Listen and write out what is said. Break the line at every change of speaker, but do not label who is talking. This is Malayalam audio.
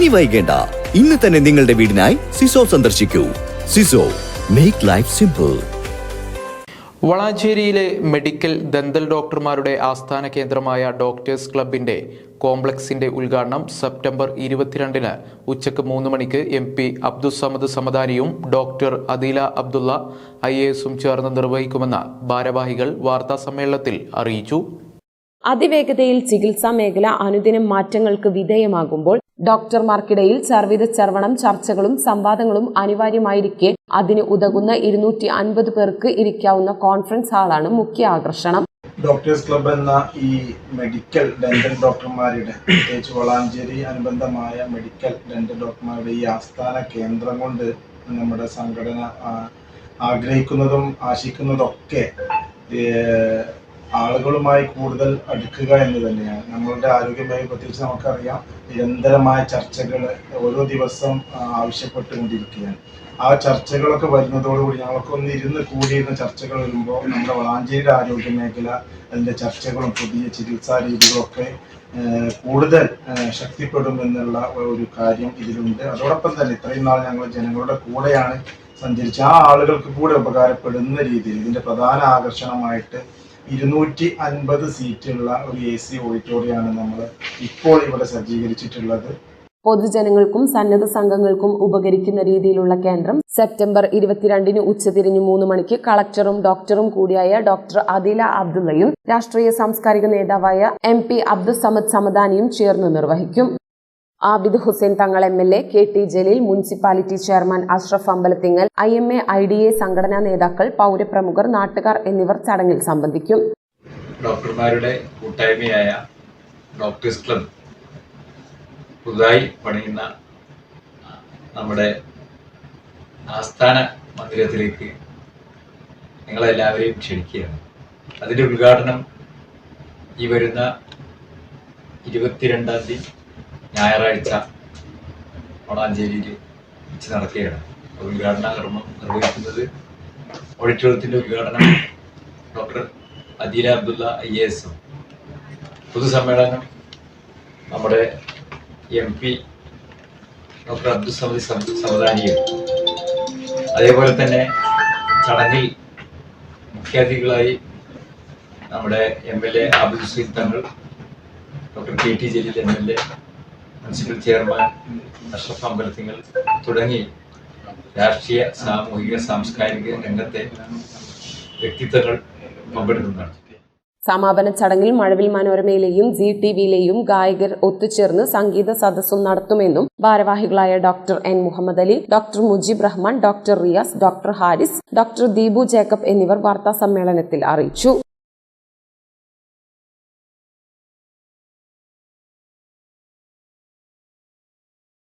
ഇനി വൈകേണ്ട. ഇന്ന് തന്നെ നിങ്ങളുടെ വീടിനായി സിസോ സന്ദർശിക്കൂ. സിസോ മേക്ക് ലൈഫ് സിമ്പിൾ
വളാഞ്ചേരിയിലെ മെഡിക്കൽ ദന്തൽ ഡോക്ടർമാരുടെ ആസ്ഥാന കേന്ദ്രമായ ഡോക്ടേഴ്സ് ക്ലബിന്റെ കോംപ്ലക്സിന്റെ ഉദ്ഘാടനം സെപ്റ്റംബർ ഇരുപത്തിരണ്ടിന് ഉച്ചയ്ക്ക് മൂന്ന് മണിക്ക് M P Abdussamad സമദാനിയും doctor Adeela Abdulla I A എസും ചേർന്ന് നിർവഹിക്കുമെന്ന് ഭാരവാഹികൾ വാർത്താസമ്മേളനത്തിൽ അറിയിച്ചു.
അതിവേഗതയിൽ ചികിത്സാ മേഖല അനുദിനം മാറ്റങ്ങൾക്ക് വിധേയമാകുമ്പോൾ ഡോക്ടർമാർക്കിടയിൽ ചർവിത ചർവണം ചർച്ചകളും സംവാദങ്ങളും അനിവാര്യമായിരിക്കെ അതിന് ഉതകുന്ന ഇരുന്നൂറ്റി അൻപത് പേർക്ക് ഇരിക്കാവുന്ന കോൺഫറൻസ് ഹാളാണ് മുഖ്യ ആകർഷണം.
ഡോക്ടേഴ്സ് ക്ലബ് എന്ന ഈ മെഡിക്കൽ ഡെന്റൽ ഡോക്ടർമാരുടെ പ്രത്യേകിച്ച് വളാഞ്ചേരി അനുബന്ധമായ മെഡിക്കൽ ഡെന്റൽ ഡോക്ടർമാരുടെ ഈ ആസ്ഥാന കേന്ദ്രം കൊണ്ട് നമ്മുടെ സംഘടന ആഗ്രഹിക്കുന്നതും ആശിക്കുന്നതൊക്കെ ആളുകളുമായി കൂടുതൽ അടുക്കുക എന്ന് തന്നെയാണ്. നമ്മളുടെ ആരോഗ്യമേഖല പ്രത്യേകിച്ച് നമുക്കറിയാം നിരന്തരമായ ചർച്ചകൾ ഓരോ ദിവസം ആവശ്യപ്പെട്ടുകൊണ്ടിരിക്കുകയാണ്. ആ ചർച്ചകളൊക്കെ വരുന്നതോടുകൂടി ഞങ്ങളൊക്കെ ഒന്ന് ഇരുന്ന് കൂടിയിരുന്ന ചർച്ചകൾ വരുമ്പോൾ നമ്മുടെ വളാഞ്ചേരിയുടെ ആരോഗ്യ മേഖല അതിന്റെ ചർച്ചകളും പുതിയ ചികിത്സാ രീതികളൊക്കെ കൂടുതൽ ശക്തിപ്പെടും എന്നുള്ള ഒരു കാര്യം ഇതിലുണ്ട്. അതോടൊപ്പം തന്നെ ഇത്രയും നാൾ ഞങ്ങൾ ജനങ്ങളുടെ കൂടെയാണ് സഞ്ചരിച്ച് ആ ആളുകൾക്ക് കൂടെ ഉപകാരപ്പെടുന്ന രീതിയിൽ ഇതിന്റെ പ്രധാന ആകർഷണമായിട്ട് ഇരുന്നൂറ്റി അൻപത് സീറ്റുള്ള ഒരു എ സി ഓഡിറ്റോറിയമാണ് നമ്മൾ ഇപ്പോൾ ഇവിടെ സജ്ജീകരിച്ചിട്ടുള്ളത്.
പൊതുജനങ്ങൾക്കും സന്നദ്ധ സംഘങ്ങൾക്കും ഉപകരിക്കുന്ന രീതിയിലുള്ള കേന്ദ്രം സെപ്റ്റംബർ ഇരുപത്തിരണ്ടിന് ഉച്ചതിരിഞ്ഞ് മൂന്ന് മണിക്ക് കളക്ടറും ഡോക്ടറും കൂടിയായ ഡോക്ടർ അദില അബ്ദുള്ളയും രാഷ്ട്രീയ സാംസ്കാരിക നേതാവായ എം പി അബ്ദുൾ സമദ് സമദാനിയും ചേർന്ന് നിർവഹിക്കും. Abid Hussain Thangal M L A K T Jaleel municipality chairman Ashraf Ambalathingal I M A I D A സംഘടനാ നേതാക്കൾ പൗരപ്രമുഖർ നാട്ടുകാർ എന്നിവർ ചടങ്ങിൽ സംബന്ധിക്കും.
ഡോക്ടർമാരുടെ കൂട്ടായ്മയായ ഡോക്ടേഴ്സ് ക്ലബ് പുതുതായി പണിയുന്ന നമ്മുടെ ആസ്ഥാന മന്ദിരത്തിലേക്ക് നിങ്ങളെല്ലാവരെയും ക്ഷണിക്കുകയാണ്. അതിന്റെ ഉദ്ഘാടനം ഈ വരുന്ന ഇരുപത്തിരണ്ടാം തീയതി ഞായറാഴ്ച വളാഞ്ചേരിയിൽ വെച്ച് നടക്കുകയാണ്. ഉദ്ഘാടന കർമ്മം നിർവഹിക്കുന്നത് ഓഡിറ്റോറിയത്തിന്റെ ഉദ്ഘാടനം doctor Adeela Abdulla I A എസും പൊതുസമ്മേളനം നമ്മുടെ M P doctor Abdul Samad സമദാനിയും. അതേപോലെ തന്നെ ചടങ്ങിൽ മുഖ്യാതിഥികളായി നമ്മുടെ M L A Hussain Thangal doctor K T Jaleel M L A municipal chairman Ashraf Ambalathingal തുടങ്ങി രാഷ്ട്രീയ സാമൂഹിക സാംസ്കാരിക രംഗത്തെ വ്യക്തിത്വങ്ങൾ പങ്കെടുക്കുന്നതാണ്.
സമാപന ചടങ്ങിൽ മഴവിൽ മനോരമയിലെയും ജി ടി വിയിലെയും ഗായകർ ഒത്തുചേർന്ന് സംഗീത സദസ്സും നടത്തുമെന്നും ഭാരവാഹികളായ doctor N Muhammad Ali doctor Mujeeb Rahman doctor Riyas doctor Haris doctor Deepu Jacob എന്നിവർ വാർത്താ സമ്മേളനത്തിൽ അറിയിച്ചു.